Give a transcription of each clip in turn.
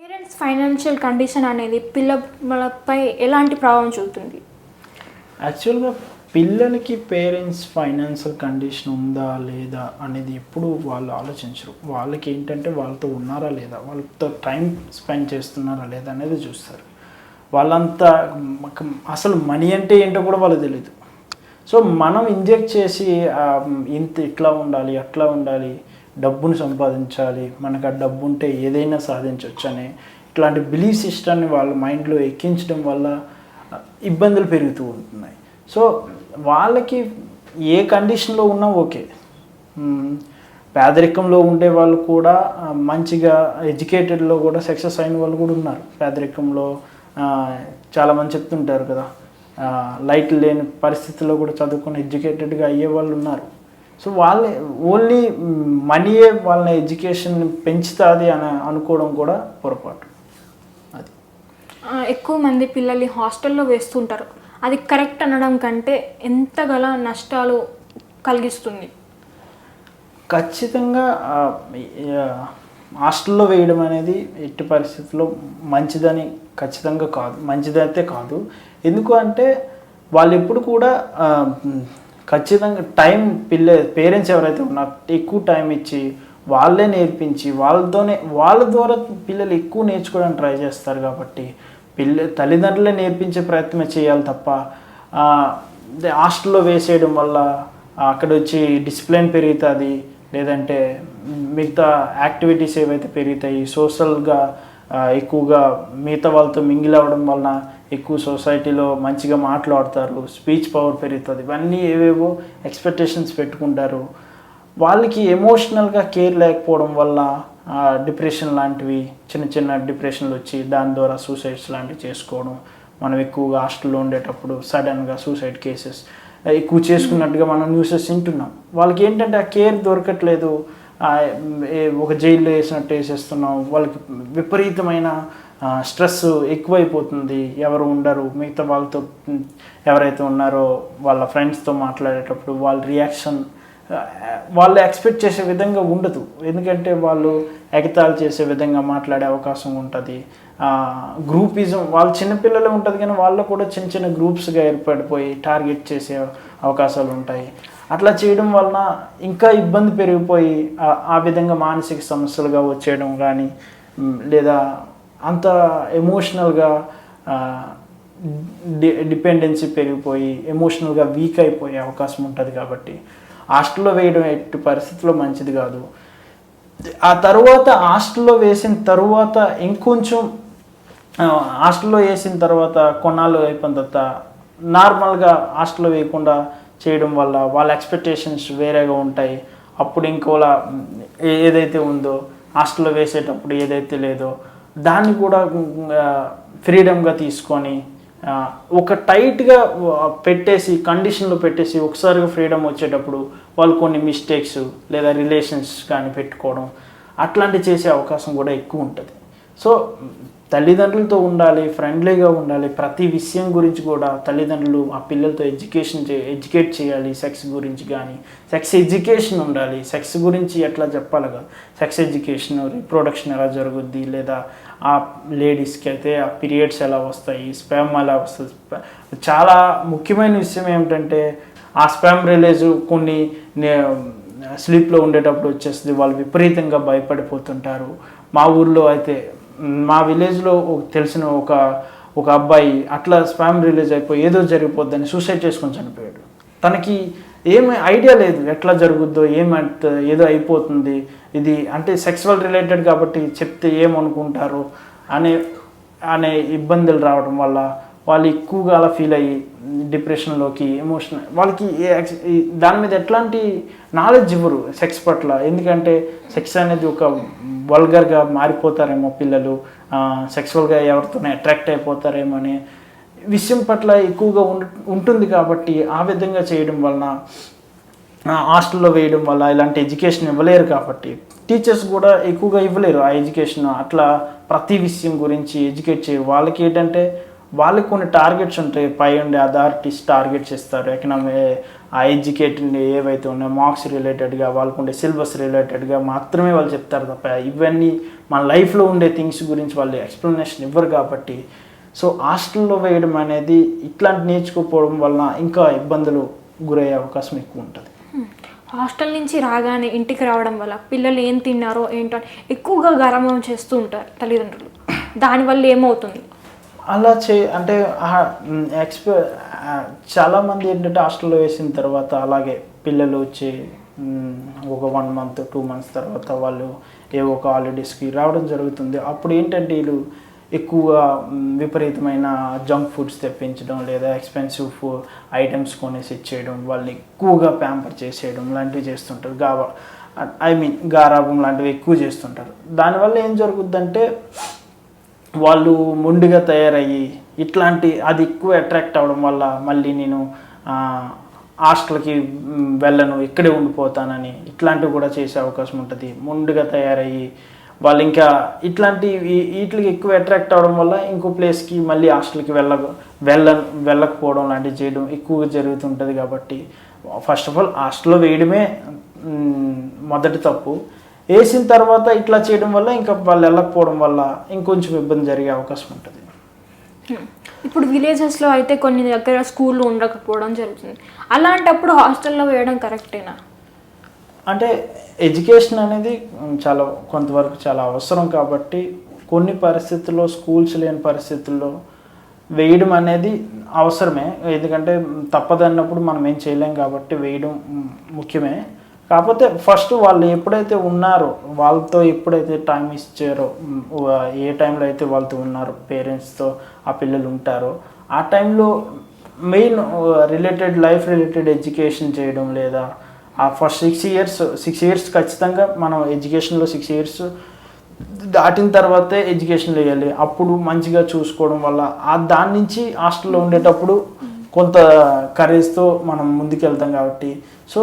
Parents financial condition అనేది పిల్లలపై ఎలాంటి ప్రభావం చూపుతుంది? యాక్చువల్గా పిల్లలకి పేరెంట్స్ ఫైనాన్షియల్ కండిషన్ ఉందా లేదా అనేది ఎప్పుడు వాళ్ళు ఆలోచించరు. వాళ్ళకి ఏంటంటే వాళ్ళతో ఉన్నారా లేదా వాళ్ళతో టైం స్పెండ్ చేస్తున్నారా లేదా అనేది చూస్తారు. వాళ్ళంతా అసలు మనీ అంటే ఏంటో కూడా వాళ్ళకి తెలియదు సో మనం ఇంజెక్ట్ చేసి ఇంత ఇట్లా ఉండాలి అట్లా ఉండాలి డబ్బును సంపాదించాలి మనకు ఆ డబ్బు ఉంటే ఏదైనా సాధించవచ్చు అని ఇట్లాంటి బిలీఫ్ సిస్టమ్ని వాళ్ళ మైండ్లో ఎక్కించడం వల్ల ఇబ్బందులు పెరుగుతూ ఉంటున్నాయి. సో వాళ్ళకి ఏ కండిషన్లో ఉన్నా ఓకే. పేదరికంలో ఉండే వాళ్ళు కూడా మంచిగా ఎడ్యుకేటెడ్లో కూడా సక్సెస్ అయిన వాళ్ళు కూడా ఉన్నారు. పేదరికంలో చాలామంది చెప్తుంటారు కదా లైట్ లేని పరిస్థితుల్లో కూడా చదువుకుని ఎడ్యుకేటెడ్గా అయ్యే వాళ్ళు ఉన్నారు. సో వాళ్ళే ఓన్లీ మనీయే వాళ్ళ ఎడ్యుకేషన్ పెంచుతుంది అని అనుకోవడం కూడా పొరపాటు. అది. ఎక్కువ మంది పిల్లల్ని హాస్టల్లో వేస్తుంటారు. అది కరెక్ట్ అనడం కంటే ఎంతగల నష్టాలు కలిగిస్తుంది? ఖచ్చితంగా హాస్టల్లో వేయడం అనేది ఎట్టి పరిస్థితుల్లో మంచిదని ఖచ్చితంగా కాదు మంచిదైతే కాదు. ఎందుకు అంటే వాళ్ళు ఎప్పుడు కూడా ఖచ్చితంగా టైం పిల్ల పేరెంట్స్ ఎవరైతే ఉన్నారో ఎక్కువ టైం ఇచ్చి వాళ్ళే నేర్పించి వాళ్ళతోనే వాళ్ళ ద్వారా పిల్లలు ఎక్కువ నేర్చుకోవడానికి ట్రై చేస్తారు కాబట్టి పిల్ల తల్లిదండ్రులే నేర్పించే ప్రయత్నం చేయాలి తప్ప హాస్టల్లో వేసేయడం వల్ల అక్కడ వచ్చి డిసిప్లిన్ పెరుగుతుంది లేదంటే మిగతా యాక్టివిటీస్ ఏవైతే పెరుగుతాయి సోషల్గా ఎక్కువగా మిగతా వాళ్ళతో మింగిల్ అవ్వడం వలన ఎక్కువ సొసైటీలో మంచిగా మాట్లాడతారు స్పీచ్ పవర్ పెరుగుతుంది ఇవన్నీ ఏవేవో ఎక్స్పెక్టేషన్స్ పెట్టుకుంటారు. వాళ్ళకి ఎమోషనల్గా కేర్ లేకపోవడం వల్ల డిప్రెషన్ లాంటివి చిన్న చిన్న డిప్రెషన్లు వచ్చి దాని ద్వారా సూసైడ్స్ లాంటివి చేసుకోవడం మనం ఎక్కువగా హాస్టల్లో ఉండేటప్పుడు సడన్గా సూసైడ్ కేసెస్ ఎక్కువ చేసుకున్నట్టుగా మనం న్యూసెస్ వింటున్నాం వాళ్ళకి ఏంటంటే ఆ కేర్ దొరకట్లేదు ఏ- ఒక జైల్లో వేసినట్టు వేసేస్తున్నాం వాళ్ళకి విపరీతమైన స్ట్రెస్ ఎక్కువైపోతుంది. ఎవరు ఉండరు. మిగతా వాళ్ళతో ఎవరైతే ఉన్నారో వాళ్ళ ఫ్రెండ్స్తో మాట్లాడేటప్పుడు వాళ్ళ రియాక్షన్ వాళ్ళు ఎక్స్పెక్ట్ చేసే విధంగా ఉండదు. ఎందుకంటే వాళ్ళు ఎగతాళి చేసే విధంగా మాట్లాడే అవకాశం ఉంటుంది. గ్రూపిజం వాళ్ళు చిన్నపిల్లలే ఉంటుంది కానీ వాళ్ళు కూడా చిన్న చిన్న గ్రూప్స్గా ఏర్పడిపోయి టార్గెట్ చేసే అవకాశాలు ఉంటాయి. అట్లా చేయడం వలన ఇంకా ఇబ్బంది పెరిగిపోయి ఆ- విధంగా మానసిక సమస్యలుగా వచ్చేయడం కానీ లేదా అంత ఎమోషనల్గా డి డిపెండెన్సీ పెరిగిపోయి ఎమోషనల్గా వీక్ అయిపోయే అవకాశం ఉంటుంది కాబట్టి. హాస్టల్లో వేయడం ఎట్టి పరిస్థితుల్లో మంచిది కాదు. ఆ తర్వాత హాస్టల్లో వేసిన తర్వాత ఇంకొంచెం హాస్టల్లో వేసిన తర్వాత కొన్నాళ్ళు అయిపోయిన తర్వాత నార్మల్గా హాస్టల్లో వేయకుండా చేయడం వల్ల వాళ్ళ ఎక్స్పెక్టేషన్స్ వేరేగా ఉంటాయి. అప్పుడు ఇంకోలా ఏదైతే ఉందో హాస్టల్లో వేసేటప్పుడు ఏదైతే లేదో దాన్ని కూడా ఫ్రీడమ్గా తీసుకొని ఒక టైట్గా పెట్టేసి కండిషన్లో పెట్టేసి ఒకసారిగా ఫ్రీడమ్ వచ్చేటప్పుడు వాళ్ళు కొన్ని మిస్టేక్స్ లేదా రిలేషన్స్ కానీ పెట్టుకోవడం అట్లాంటివి చేసే అవకాశం కూడా ఎక్కువ ఉంటుంది. సో తల్లిదండ్రులతో ఉండాలి ఫ్రెండ్లీగా ఉండాలి ప్రతి విషయం గురించి కూడా తల్లిదండ్రులు ఆ పిల్లలతో ఎడ్యుకేషన్ చే ఎడ్యుకేట్ చేయాలి సెక్స్ గురించి కానీ. సెక్స్ ఎడ్యుకేషన్ ఉండాలి. సెక్స్ గురించి ఎట్లా చెప్పాలి కదా సెక్స్ ఎడ్యుకేషన్ రీప్రొడక్షన్ ఎలా జరుగుద్ది? లేదా ఆ లేడీస్కి అయితే ఆ పీరియడ్స్ ఎలా వస్తాయి? స్పామ్ ఎలా వస్తుంది? చాలా ముఖ్యమైన విషయం ఏమిటంటే ఆ స్పామ్ రిలీజ్ కొన్ని స్లీప్లో ఉండేటప్పుడు వచ్చేస్తుంది. వాళ్ళు విపరీతంగా భయపడిపోతుంటారు. మా ఊర్లో అయితే మా విలేజ్లో తెలిసిన ఒక ఒక అబ్బాయి అట్లా స్పామ్ రిలీజ్ అయిపోయి ఏదో జరిగిపోద్దని సూసైడ్ చేసుకొని చనిపోయాడు. తనకి ఏమి ఐడియా లేదు ఎట్లా జరుగుద్దో ఏమంత ఏదో అయిపోతుంది ఇది అంటే సెక్సువల్ రిలేటెడ్ కాబట్టి చెప్తే ఏమనుకుంటారు అనే అనే ఇబ్బందులు రావడం వల్ల వాళ్ళు ఎక్కువగా అలా ఫీల్ అయ్యి డిప్రెషన్లోకి ఎమోషన్ వాళ్ళకి దాని మీద ఎట్లాంటి నాలెడ్జ్ ఇవ్వరు సెక్స్ పట్ల. ఎందుకంటే సెక్స్ అనేది ఒక వల్గర్గా మారిపోతారేమో పిల్లలు. సెక్సువల్గా ఎవరితోనే అట్రాక్ట్ అయిపోతారేమో అనే విషయం పట్ల ఎక్కువగా ఉంటుంది కాబట్టి ఆ విధంగా చేయడం వలన హాస్టల్లో వేయడం వల్ల ఇలాంటి ఎడ్యుకేషన్ ఇవ్వలేరు కాబట్టి టీచర్స్ కూడా ఎక్కువగా ఇవ్వలేరు ఆ ఎడ్యుకేషన్ అట్లా ప్రతి విషయం గురించి ఎడ్యుకేట్ చేయరు వాళ్ళకి ఏంటంటే వాళ్ళకి కొన్ని టార్గెట్స్ ఉంటాయి. పై ఉండే అథారిటీస్ టార్గెట్స్ ఇస్తారు ఎకనామీ ఆ ఎడ్యుకేటెడ్ ఏవైతే ఉన్నాయో మార్క్స్ రిలేటెడ్గా వాళ్ళకు ఉండే సిలబస్ రిలేటెడ్గా మాత్రమే వాళ్ళు చెప్తారు తప్ప ఇవన్నీ మన లైఫ్లో ఉండే థింగ్స్ గురించి వాళ్ళు ఎక్స్ప్లెనేషన్ ఇవ్వరు కాబట్టి. సో హాస్టల్లో వేయడం అనేది ఇట్లాంటి నేర్చుకోపోవడం వలన ఇంకా ఇబ్బందులు గురయ్యే అవకాశం ఎక్కువ ఉంటుంది. హాస్టల్ నుంచి రాగానే ఇంటికి రావడం వల్ల పిల్లలు ఏం తిన్నారో ఏంటో ఎక్కువగా గరమం చేస్తూ ఉంటారు తల్లిదండ్రులు. దానివల్ల ఏమవుతుంది? అలా చే అంటే ఎక్స్పీ చాలామంది ఏంటంటే హాస్టల్లో వేసిన తర్వాత అలాగే పిల్లలు వచ్చి ఒక వన్ మంత్ టూ మంత్స్ తర్వాత వాళ్ళు ఏ ఒక హాలిడేస్కి రావడం జరుగుతుంది. అప్పుడు ఏంటంటే వీళ్ళు ఎక్కువగా విపరీతమైన జంక్ ఫుడ్స్ తెప్పించడం లేదా ఎక్స్పెన్సివ్ ఫు ఐటమ్స్ కొనేసి ఇచ్చేయడం వాళ్ళని ఎక్కువగా ప్యాంపర్ చేసేయడం లాంటివి చేస్తుంటారు. గావ ఐ మీన్ గారాబం లాంటివి ఎక్కువ చేస్తుంటారు. దానివల్ల ఏం జరుగుద్దంటే వాళ్ళు మొండిగా తయారయ్యి ఇట్లాంటి అది ఎక్కువ అట్రాక్ట్ అవ్వడం వల్ల మళ్ళీ నేను హాస్టల్కి వెళ్ళను ఇక్కడే ఉండిపోతానని ఇట్లాంటివి కూడా చేసే అవకాశం ఉంటుంది. ముందుగా తయారయ్యి వాళ్ళు ఇంకా ఇట్లాంటి వీటికి ఎక్కువ అట్రాక్ట్ అవ్వడం వల్ల ఇంకో ప్లేస్కి మళ్ళీ హాస్టల్కి వెళ్ళ వెళ్ళ వెళ్ళకపోవడం లాంటివి చేయడం ఎక్కువగా జరుగుతుంటుంది కాబట్టి ఫస్ట్ ఆఫ్ ఆల్ హాస్టల్లో వేయడమే మొదటి తప్పు. వేసిన తర్వాత ఇట్లా చేయడం వల్ల ఇంకా వాళ్ళు వెళ్ళకపోవడం వల్ల ఇంకొంచెం ఇబ్బంది జరిగే అవకాశం ఉంటుంది. ఇప్పుడు విలేజెస్లో అయితే కొన్ని దగ్గర స్కూళ్ళు ఉండకపోవడం జరుగుతుంది. అలాంటప్పుడు హాస్టల్లో వేయడం కరెక్టేనా? అంటే ఎడ్యుకేషన్ అనేది చాలా కొంతవరకు చాలా అవసరం కాబట్టి కొన్ని పరిస్థితుల్లో స్కూల్స్ లేని పరిస్థితుల్లో వేయడం అనేది అవసరమే. ఎందుకంటే తప్పదన్నప్పుడు మనం ఏం చేయలేం కాబట్టి వేయడం ముఖ్యమే. కాకపోతే ఫస్ట్ వాళ్ళు ఎప్పుడైతే ఉన్నారో వాళ్ళతో ఎప్పుడైతే టైం ఇచ్చారో ఏ టైంలో అయితే వాళ్ళతో ఉన్నారో పేరెంట్స్తో ఆ పిల్లలు ఉంటారో ఆ టైంలో main related life related education చేయడం లేదా ఆ first six years six years ఖచ్చితంగా మనం ఎడ్యుకేషన్లో సిక్స్ ఇయర్స్ దాటిన తర్వాతే ఎడ్యుకేషన్ వేయాలి అప్పుడు మంచిగా చూసుకోవడం వల్ల ఆ దాని నుంచి హాస్టల్లో ఉండేటప్పుడు కొంత కరేజ్తో మనం ముందుకెళ్తాం కాబట్టి. సో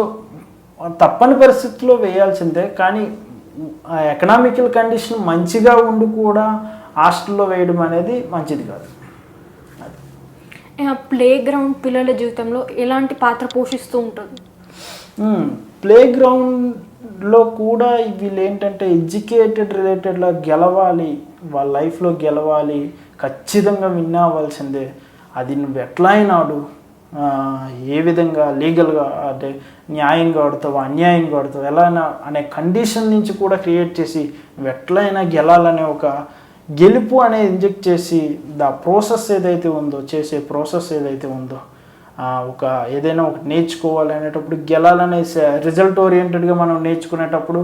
తప్పని పరిస్థితుల్లో వేయాల్సిందే కానీ ఎకనామికల్ కండిషన్ మంచిగా ఉండి కూడా హాస్టల్లో వేయడం అనేది మంచిది కాదు. ప్లే గ్రౌండ్ పిల్లల జీవితంలో ఎలాంటి పాత్ర పోషిస్తూ ఉంటుంది? ప్లే గ్రౌండ్లో కూడా వీళ్ళు ఏంటంటే ఎడ్యుకేటెడ్ రిలేటెడ్లో గెలవాలి వాళ్ళ లైఫ్లో గెలవాలి ఖచ్చితంగా విన్ అవ్వాల్సిందే. అది నువ్వు ఎట్లా అయినా ఆడు ఆ, ఏ విధంగా లీగల్గా అంటే న్యాయంగా ఆడుతావు అన్యాయంగా ఆడుతావు ఎలా అనే కండిషన్ నుంచి కూడా క్రియేట్ చేసి నువ్వు ఎట్లయినా గెలాలనే ఒక గెలుపు అనేది ఇంజెక్ట్ చేసి ద ప్రాసెస్ ఏదైతే ఉందో చేసే ప్రాసెస్ ఏదైతే ఉందో ఒక ఏదైనా ఒకటి నేర్చుకోవాలి అనేటప్పుడు గెలాలనే రిజల్ట్ ఓరియంటెడ్గా మనం నేర్చుకునేటప్పుడు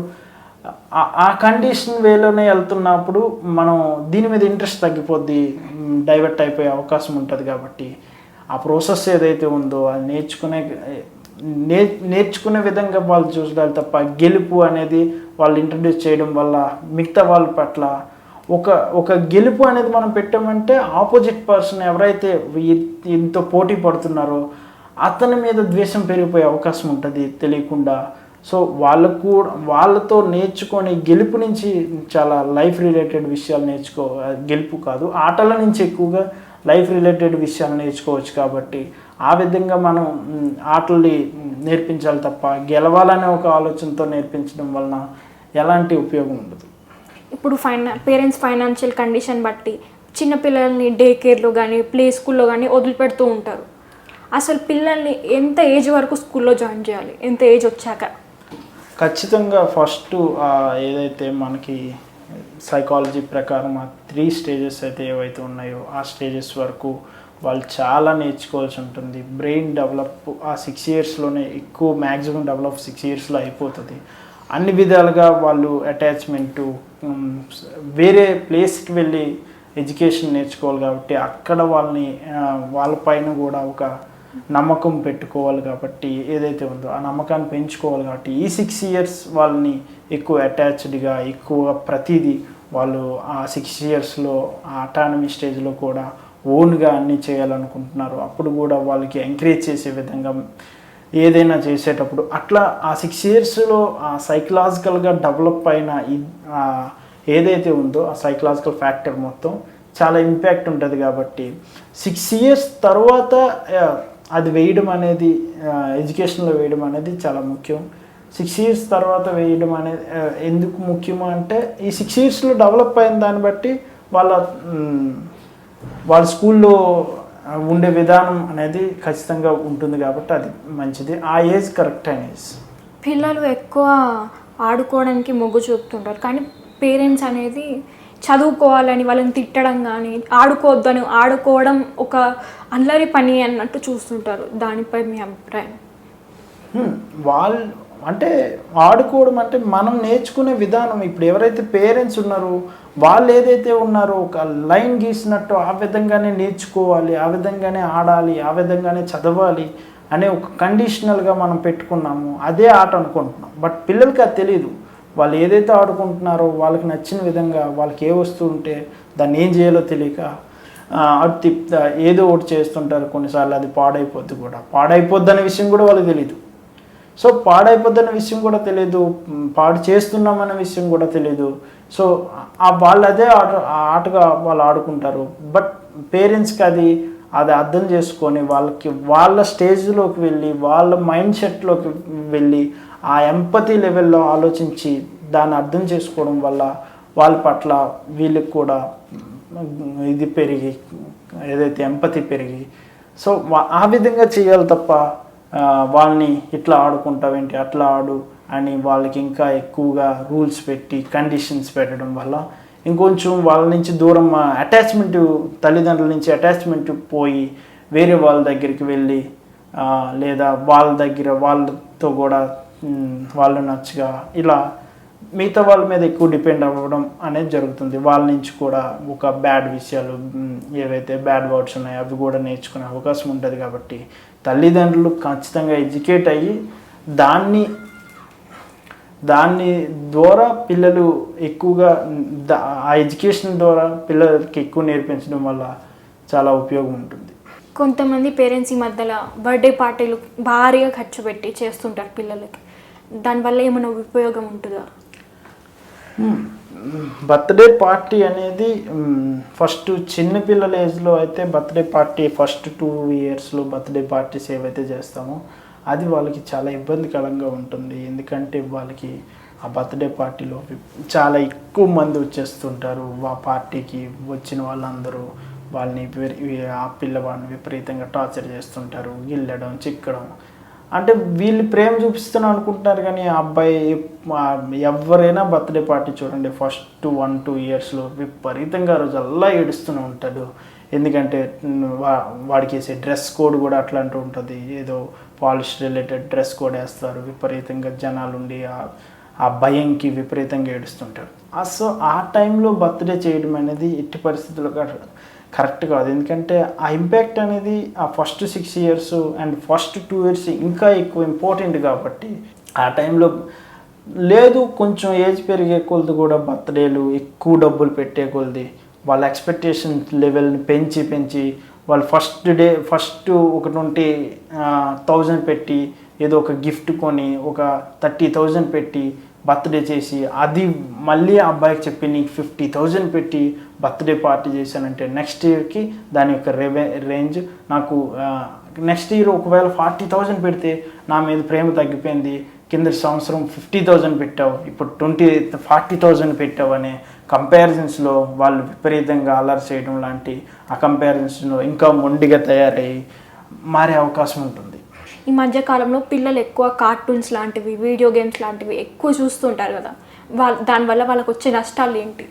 ఆ కండిషన్ వేలోనే వెళ్తున్నప్పుడు మనం దీని మీద ఇంట్రెస్ట్ తగ్గిపోద్ది డైవర్ట్ అయిపోయే అవకాశం ఉంటుంది కాబట్టి ఆ ప్రాసెస్ ఏదైతే ఉందో అది నేర్చుకునే నే నేర్చుకునే విధంగా వాళ్ళు చూడాలి తప్ప గెలుపు అనేది వాళ్ళు ఇంట్రడ్యూస్ చేయడం వల్ల మిగతా వాళ్ళ పట్ల ఒక ఒక గెలుపు అనేది మనం పెట్టామంటే ఆపోజిట్ పర్సన్ ఎవరైతే ఎంతో పోటీ పడుతున్నారో అతని మీద ద్వేషం పెరిగిపోయే అవకాశం ఉంటుంది తెలియకుండా. సో వాళ్ళకు కూడా వాళ్ళతో నేర్చుకొని గెలుపు నుంచి చాలా లైఫ్ రిలేటెడ్ విషయాలు నేర్చుకో గెలుపు కాదు ఆటల నుంచి ఎక్కువగా లైఫ్ రిలేటెడ్ విషయాలు నేర్చుకోవచ్చు కాబట్టి ఆ విధంగా మనం ఆటల్ని నేర్పించాలి తప్ప గెలవాలనే ఒక ఆలోచనతో నేర్పించడం వలన ఎలాంటి ఉపయోగం ఉండదు. ఇప్పుడు ఫైనా పేరెంట్స్ ఫైనాన్షియల్ కండిషన్ బట్టి చిన్న పిల్లల్ని డే కేర్లో కానీ ప్లే స్కూల్లో కానీ వదిలిపెడుతూ ఉంటారు. అసలు పిల్లల్ని ఎంత ఏజ్ వరకు స్కూల్లో జాయిన్ చేయాలి? ఎంత ఏజ్ వచ్చాక? ఖచ్చితంగా ఫస్ట్ ఏదైతే మనకి సైకాలజీ ప్రకారం ఆ త్రీ స్టేజెస్ అయితే ఏవైతే ఉన్నాయో ఆ స్టేజెస్ వరకు వాళ్ళు చాలా నేర్చుకోవాల్సి ఉంటుంది. బ్రెయిన్ డెవలప్ ఆ సిక్స్ ఇయర్స్లోనే ఎక్కువ మ్యాక్సిమం డెవలప్ సిక్స్ ఇయర్స్లో అయిపోతుంది. అన్ని విధాలుగా వాళ్ళు అటాచ్మెంటు వేరే ప్లేస్కి వెళ్ళి ఎడ్యుకేషన్ నేర్చుకోవాలి కాబట్టి అక్కడ వాళ్ళని వాళ్ళపైన కూడా ఒక నమ్మకం పెట్టుకోవాలి కాబట్టి ఏదైతే ఉందో ఆ నమ్మకాన్ని పెంచుకోవాలి కాబట్టి ఈ సిక్స్ ఇయర్స్ వాళ్ళని ఎక్కువ అటాచ్డ్గా ఎక్కువ ప్రతిదీ వాళ్ళు ఆ సిక్స్ ఇయర్స్లో ఆ అటానమీ స్టేజ్లో కూడా ఓన్గా అన్నీ చేయాలనుకుంటున్నారు. అప్పుడు కూడా వాళ్ళకి ఎంకరేజ్ చేసే విధంగా ఏదైనా చేసేటప్పుడు అట్లా ఆ సిక్స్ ఇయర్స్లో ఆ సైకలాజికల్గా డెవలప్ అయిన ఏదైతే ఉందో ఆ సైకలాజికల్ ఫ్యాక్టర్ మొత్తం చాలా ఇంపాక్ట్ ఉంటుంది కాబట్టి సిక్స్ ఇయర్స్ తర్వాత అది వేయడం అనేది ఎడ్యుకేషన్లో వేయడం అనేది చాలా ముఖ్యం. సిక్స్ ఇయర్స్ తర్వాత వేయడం అనేది ఎందుకు ముఖ్యము అంటే ఈ సిక్స్ ఇయర్స్లో డెవలప్ అయిన దాన్ని బట్టి వాళ్ళ వాళ్ళ స్కూల్లో ఉండే విధానం అనేది ఖచ్చితంగా ఉంటుంది కాబట్టి అది మంచిది. ఆ ఏజ్ కరెక్ట్ అయిన ఏజ్. పిల్లలు ఎక్కువ ఆడుకోవడానికి మొగ్గు చూపుతుంటారు. కానీ పేరెంట్స్ అనేది చదువుకోవాలని వాళ్ళని తిట్టడం కానీ ఆడుకోవద్దని ఆడుకోవడం ఒక అల్లరి పని అన్నట్టు చూస్తుంటారు. దానిపై మీ అభిప్రాయం. వాళ్ళు అంటే ఆడుకోవడం అంటే మనం నేర్చుకునే విధానం. ఇప్పుడు ఎవరైతే పేరెంట్స్ ఉన్నారో వాళ్ళు ఏదైతే ఉన్నారో ఒక లైన్ గీసినట్టు ఆ విధంగానే నేర్చుకోవాలి ఆ విధంగానే ఆడాలి ఆ విధంగానే చదవాలి అనే ఒక కండిషనల్గా మనం పెట్టుకున్నాము. అదే ఆట అనుకుంటున్నాం. బట్ పిల్లలకి అది తెలియదు వాళ్ళు ఏదైతే ఆడుకుంటున్నారో వాళ్ళకి నచ్చిన విధంగా వాళ్ళకి ఏ వస్తువు ఉంటే దాన్ని ఏం చేయాలో తెలియక అటు తిప్తా ఏదో ఒకటి చేస్తుంటారు కొన్నిసార్లు అది పాడైపోద్ది కూడా. పాడైపోద్ది అనే విషయం కూడా వాళ్ళకి తెలియదు సో పాడైపోద్దన్న విషయం కూడా తెలియదు పాడు చేస్తున్నామన్న విషయం కూడా తెలియదు సో ఆ వాళ్ళు అదే ఆట ఆటగా వాళ్ళు ఆడుకుంటారు. బట్ పేరెంట్స్కి అది అది అర్థం చేసుకొని వాళ్ళకి వాళ్ళ స్టేజ్లోకి వెళ్ళి వాళ్ళ మైండ్ సెట్లోకి వెళ్ళి ఆ ఎంపతి లెవెల్లో ఆలోచించి దాన్ని అర్థం చేసుకోవడం వల్ల వాళ్ళ పట్ల వీళ్ళకి కూడా ఇది పెరిగి ఏదైతే ఎంపతి పెరిగి. సో ఆ విధంగా చేయాలి తప్ప వాళ్ళని ఇట్లా ఆడుకుంటావేంటి అట్లా ఆడు అని వాళ్ళకి ఇంకా ఎక్కువగా రూల్స్ పెట్టి కండిషన్స్ పెట్టడం వల్ల ఇంకొంచెం వాళ్ళ నుంచి దూరం అటాచ్మెంట్ తల్లిదండ్రుల నుంచి అటాచ్మెంట్ పోయి వేరే వాళ్ళ దగ్గరికి వెళ్ళి లేదా వాళ్ళ దగ్గర వాళ్ళతో కూడా వాళ్ళు నచ్చగా ఇలా మిగతా వాళ్ళ మీద ఎక్కువ డిపెండ్ అవ్వడం అనేది జరుగుతుంది. వాళ్ళ నుంచి కూడా ఒక బ్యాడ్ విషయాలు ఏవైతే బ్యాడ్ వర్డ్స్ ఉన్నాయో అవి కూడా నేర్చుకునే అవకాశం ఉంటుంది కాబట్టి తల్లిదండ్రులు ఖచ్చితంగా ఎడ్యుకేట్ అయ్యి దాన్ని దాన్ని ద్వారా పిల్లలు ఎక్కువగా దా- ఆ ఎడ్యుకేషన్ ద్వారా పిల్లలకి ఎక్కువ నేర్పించడం వల్ల చాలా ఉపయోగం ఉంటుంది. కొంతమంది పేరెంట్స్ ఈ మధ్యలో బర్త్డే పార్టీలు భారీగా ఖర్చు పెట్టి చేస్తుంటారు పిల్లలకి. దానివల్ల ఏమైనా ఉపయోగం ఉంటుందా? బర్త్డే పార్టీ అనేది ఫస్ట్ చిన్న పిల్లల ఏజ్లో అయితే బర్త్డే పార్టీ ఫస్ట్ టూ ఇయర్స్లో బర్త్డే పార్టీస్ ఏవైతే చేస్తామో అది వాళ్ళకి చాలా ఇబ్బందికరంగా ఉంటుంది. ఎందుకంటే వాళ్ళకి ఆ బర్త్డే పార్టీలో చాలా ఎక్కువ మంది వచ్చేస్తుంటారు. ఆ పార్టీకి వచ్చిన వాళ్ళందరూ వాళ్ళని ఆ పిల్లవాడిని విపరీతంగా టార్చర్ చేస్తుంటారు. గిల్లడం చిక్కడం అంటే వీళ్ళు ప్రేమ చూపిస్తున్నాం అనుకుంటున్నారు కానీ ఆ అబ్బాయి ఎవరైనా బర్త్డే పార్టీ చూడండి ఫస్ట్ వన్ టూ ఇయర్స్లో విపరీతంగా రోజు అల్లా ఏడుస్తూనే ఉంటాడు. ఎందుకంటే వా- వాడికి వేసే డ్రెస్ కోడ్ కూడా అట్లాంటి ఉంటుంది. ఏదో పాలిష్ రిలేటెడ్ డ్రెస్ కోడ్ వేస్తారు. విపరీతంగా జనాలు ఉండి ఆ- భయంకి విపరీతంగా ఏడుస్తుంటాడు. సో ఆ టైంలో బర్త్డే చేయడం అనేది ఎట్టి పరిస్థితుల్లో కరెక్ట్ కాదు. ఎందుకంటే ఆ ఇంపాక్ట్ అనేది ఆ first six years and first two years ఇంకా ఎక్కువ ఇంపార్టెంట్ కాబట్టి ఆ టైంలో లేదు కొంచెం ఏజ్ పెరిగే కొలది కూడా బర్త్డేలు ఎక్కువ డబ్బులు పెట్టే కొలది వాళ్ళ ఎక్స్పెక్టేషన్ లెవెల్ని పెంచి పెంచి వాళ్ళు ఫస్ట్ డే ఫస్ట్ ఒక ట్వంటీ థౌజండ్ పెట్టి ఏదో ఒక గిఫ్ట్ కొని ఒక థర్టీ థౌజండ్ పెట్టి బర్త్డే చేసి అది మళ్ళీ ఆ అబ్బాయికి చెప్పి నీకు ఫిఫ్టీ థౌజండ్ పెట్టి బర్త్డే పార్టీ చేశానంటే నెక్స్ట్ ఇయర్కి దాని యొక్క రెవె రేంజ్ నాకు నెక్స్ట్ ఇయర్ ఒకవేళ ఫార్టీ థౌజండ్ పెడితే నా మీద ప్రేమ తగ్గిపోయింది. కింద సంవత్సరం ఫిఫ్టీ థౌజండ్ పెట్టావు. ఇప్పుడు ట్వంటీ ఫార్టీ థౌజండ్ పెట్టావు అనే కంపారిజన్స్లో వాళ్ళు విపరీతంగా అలర్ చేయడం లాంటి ఆ కంపారిజన్స్లో ఇంకా మొండిగా తయారయ్యి మారే అవకాశం ఉంటుంది. ఈ మధ్యకాలంలో పిల్లలు ఎక్కువ కార్టూన్స్ లాంటివి వీడియో గేమ్స్ లాంటివి ఎక్కువ చూస్తుంటారు కదా. వాళ్ళ దానివల్ల వాళ్ళకి వచ్చే నష్టాలు ఏంటి?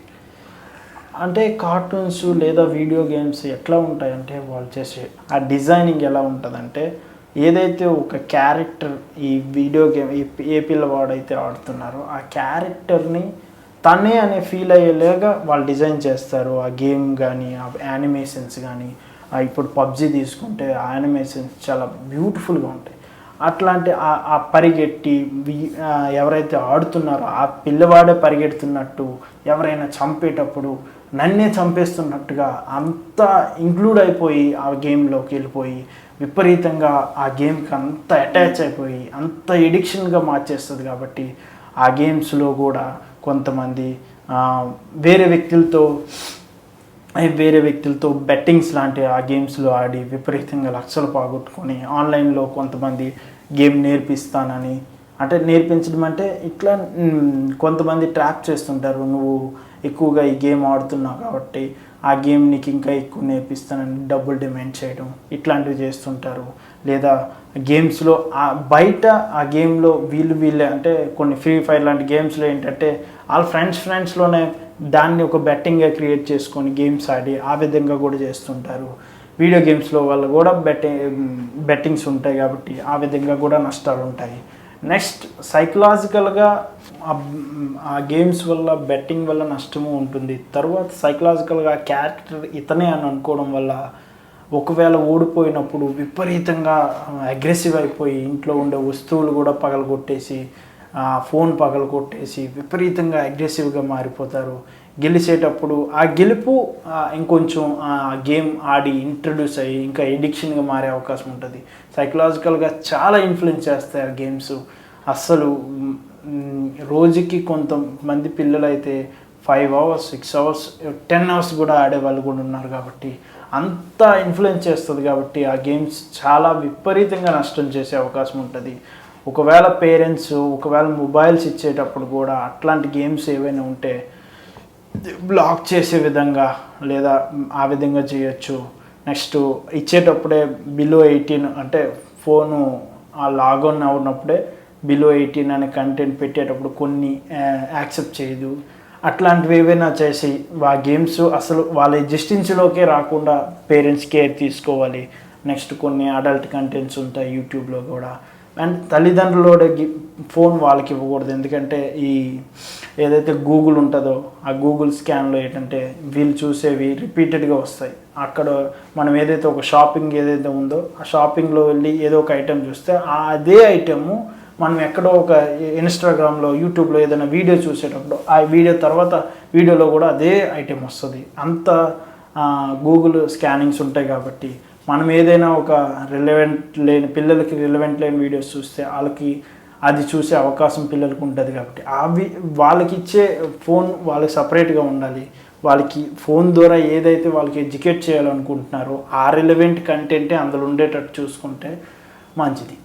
అంటే కార్టూన్స్ లేదా వీడియో గేమ్స్ ఎట్లా ఉంటాయంటే వాళ్ళు చేసే ఆ డిజైనింగ్ ఎలా ఉంటుందంటే ఏదైతే ఒక క్యారెక్టర్ ఈ వీడియో గేమ్ ఏ- ఏ పిల్లవాడైతే ఆడుతున్నారో ఆ క్యారెక్టర్ని తనే అనే ఫీల్ అయ్యేలాగా వాళ్ళు డిజైన్ చేస్తారు. ఆ గేమ్ కానీ ఆ యానిమేషన్స్ కానీ ఇప్పుడు పబ్జి తీసుకుంటే ఆ యానిమేషన్స్ చాలా బ్యూటిఫుల్గా ఉంటాయి. అట్లాంటి ఆ- పరిగెట్టి ఎవరైతే ఆడుతున్నారో ఆ పిల్లవాడే పరిగెడుతున్నట్టు ఎవరైనా చంపేటప్పుడు నన్నే చంపేస్తున్నట్టుగా అంతా ఇంక్లూడ్ అయిపోయి ఆ గేమ్లోకి వెళ్ళిపోయి విపరీతంగా ఆ గేమ్కి అంత అటాచ్ అయిపోయి అంత ఎడిక్షన్గా మార్చేస్తుంది కాబట్టి ఆ గేమ్స్లో కూడా కొంతమంది వేరే వ్యక్తులతో వేరే వ్యక్తులతో బెట్టింగ్స్ లాంటి ఆ గేమ్స్లో ఆడి విపరీతంగా లక్షలు పోగొట్టుకొని ఆన్లైన్లో కొంతమంది గేమ్ నేర్పిస్తానని అంటే నేర్పించడం అంటే ఇట్లా కొంతమంది ట్రాప్ చేస్తుంటారు. నువ్వు ఎక్కువగా ఈ గేమ్ ఆడుతున్నావు కాబట్టి ఆ గేమ్ నీకు ఇంకా ఎక్కువ నేర్పిస్తానని డబ్బులు డిమాండ్ చేయడం ఇట్లాంటివి చేస్తుంటారు. లేదా గేమ్స్లో బయట ఆ గేమ్లో వీళ్ళు వీళ్ళే అంటే కొన్ని ఫ్రీ ఫైర్ లాంటి గేమ్స్లో ఏంటంటే వాళ్ళ ఫ్రెండ్స్ ఫ్రెండ్స్లోనే దాన్ని ఒక బెట్టింగ్గా క్రియేట్ చేసుకొని గేమ్స్ ఆడి ఆ విధంగా కూడా చేస్తుంటారు. వీడియో గేమ్స్లో వాళ్ళు కూడా బెట్టింగ్ బెట్టింగ్స్ ఉంటాయి కాబట్టి ఆ విధంగా కూడా నష్టాలు ఉంటాయి. నెక్స్ట్ సైకలాజికల్గా ఆ గేమ్స్ వల్ల బెట్టింగ్ వల్ల నష్టము ఉంటుంది. తర్వాత సైకలాజికల్గా క్యారెక్టర్ ఇతనే అని అనుకోవడం వల్ల ఒకవేళ ఓడిపోయినప్పుడు విపరీతంగా అగ్రెసివ్ అయిపోయి ఇంట్లో ఉండే వస్తువులు కూడా పగలగొట్టేసి ఫోన్ పగలగొట్టేసి విపరీతంగా అగ్రెసివ్గా మారిపోతారు. గెలిచేటప్పుడు ఆ గెలుపు ఇంకొంచెం ఆ గేమ్ ఆడి ఇంట్రడ్యూస్ అయ్యి ఇంకా ఎడిక్షన్గా మారే అవకాశం ఉంటుంది. సైకలాజికల్గా చాలా ఇన్ఫ్లుయెన్స్ చేస్తాయి ఆ గేమ్స్ అస్సలు రోజుకి కొంతమంది పిల్లలు అయితే five hours six hours ten hours కూడా ఆడే వాళ్ళు కూడా ఉన్నారు కాబట్టి అంత ఇన్ఫ్లుయెన్స్ చేస్తుంది కాబట్టి ఆ గేమ్స్ చాలా విపరీతంగా నష్టం చేసే అవకాశం ఉంటుంది. ఒకవేళ పేరెంట్స్ ఒకవేళ మొబైల్స్ ఇచ్చేటప్పుడు కూడా అట్లాంటి గేమ్స్ ఏవైనా ఉంటే బ్లాక్ చేసే విధంగా లేదా ఆ విధంగా చేయొచ్చు. నెక్స్ట్ ఇచ్చేటప్పుడే బిలో ఎయిటీన్ అంటే ఫోను ఆ లాగౌన్ అవునప్పుడే బిలో ఎయిటీన్ అనే కంటెంట్ పెట్టేటప్పుడు కొన్ని యాక్సెప్ట్ చేయదు. అట్లాంటివి ఏవైనా చేసి ఆ గేమ్స్ అసలు వాళ్ళ ఎగ్జిస్టెన్స్లోకే రాకుండా పేరెంట్స్ కేర్ తీసుకోవాలి. నెక్స్ట్ కొన్ని అడల్ట్ కంటెంట్స్ ఉంటాయి యూట్యూబ్లో కూడా. అండ్ తల్లిదండ్రుల కూడా ఫోన్ వాళ్ళకి ఇవ్వకూడదు. ఎందుకంటే ఈ ఏదైతే గూగుల్ ఉంటుందో ఆ గూగుల్ స్కాన్లో ఏంటంటే వీళ్ళు చూసేవి రిపీటెడ్గా వస్తాయి. అక్కడ మనం ఏదైతే ఒక షాపింగ్ ఏదైతే ఉందో ఆ షాపింగ్లో వెళ్ళి ఏదో ఒక ఐటెం చూస్తే అదే ఐటెము మనం ఎక్కడో ఒక ఇన్స్టాగ్రామ్లో యూట్యూబ్లో ఏదైనా వీడియో చూసేటప్పుడు ఆ వీడియో తర్వాత వీడియోలో కూడా అదే ఐటెం వస్తుంది. అంత గూగుల్ స్కానింగ్స్ ఉంటాయి కాబట్టి మనం ఏదైనా ఒక రిలవెంట్ లేని పిల్లలకి రిలవెంట్ లేని వీడియోస్ చూస్తే వాళ్ళకి అది చూసే అవకాశం పిల్లలకు ఉంటుంది కాబట్టి అవి వాళ్ళకి ఇచ్చే ఫోన్ వాళ్ళకి సపరేట్గా ఉండాలి. వాళ్ళకి ఫోన్ ద్వారా ఏదైతే వాళ్ళకి ఎడ్యుకేట్ చేయాలనుకుంటున్నారో ఆ రిలవెంట్ కంటెంటే అందులో ఉండేటట్టు చూసుకుంటే మంచిది.